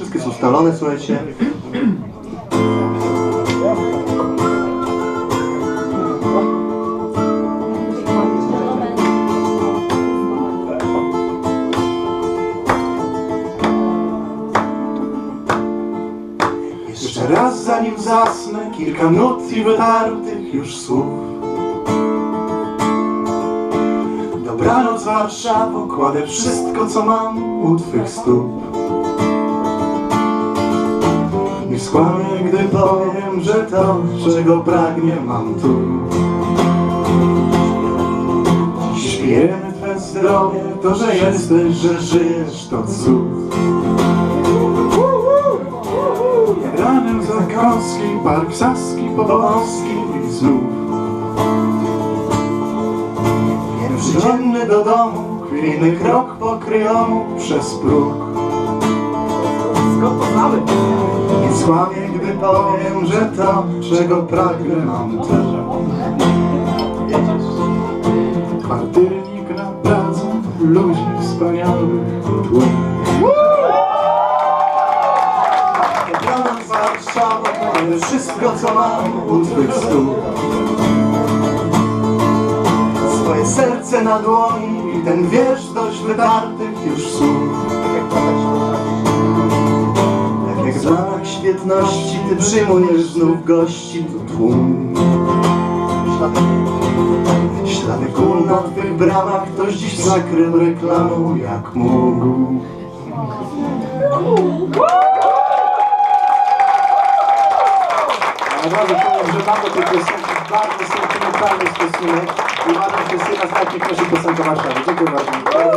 Wszystkie są ustalone, słuchajcie. Jeszcze raz zanim zasnę, kilka nut i wytartych już słów. Dobranoc Warszawo, kładę wszystko co mam u Twych stóp. Skłamię, gdy powiem, że to, czego pragnie mam tu. Śpiemy Twe zdrowie, to, że jesteś, że żyjesz, to cud. Ranem zakąski, park saski, powązki i znów. Pierwszy dzienny do domu, chwiejny krok pokryjomu przez próg. Skłamię, gdy powiem, że to, czego pragnę mam tu. Kwartyrnik na pracę, ludzi wspaniałych tłum. Dobranoc Warszawa, powiem wszystko co mam u Twych stóp. Swoje serce na dłoni ten wiersz dość wytartych już słów. Świetności, Ty przyjmujesz znów gości tu tłum. Ślady kul na Twych bramach ktoś dziś zakrył reklamą jak mógł. Naprawdę powiem, że mam do tej piosenki bardzo sentymentalny stosunek i uważam, że jest z takich naszych piosenek o Warszawie. Dziękuję bardzo.